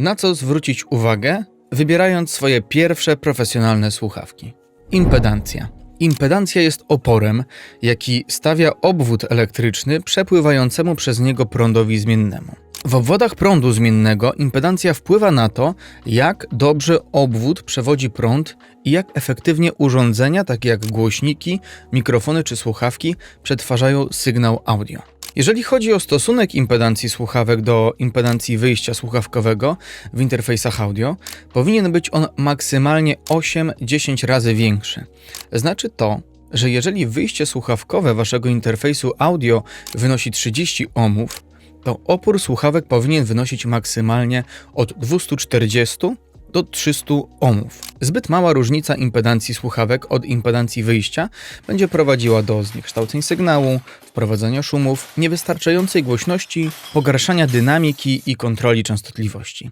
Na co zwrócić uwagę, wybierając swoje pierwsze profesjonalne słuchawki? Impedancja. Impedancja jest oporem, jaki stawia obwód elektryczny przepływającemu przez niego prądowi zmiennemu. W obwodach prądu zmiennego impedancja wpływa na to, jak dobrze obwód przewodzi prąd i jak efektywnie urządzenia, takie jak głośniki, mikrofony czy słuchawki, przetwarzają sygnał audio. Jeżeli chodzi o stosunek impedancji słuchawek do impedancji wyjścia słuchawkowego w interfejsach audio, powinien być on maksymalnie 8-10 razy większy. Znaczy to, że jeżeli wyjście słuchawkowe waszego interfejsu audio wynosi 30 ohmów, to opór słuchawek powinien wynosić maksymalnie od 240 do 300 ohmów. Zbyt mała różnica impedancji słuchawek od impedancji wyjścia będzie prowadziła do zniekształceń sygnału, wprowadzania szumów, niewystarczającej głośności, pogarszania dynamiki i kontroli częstotliwości.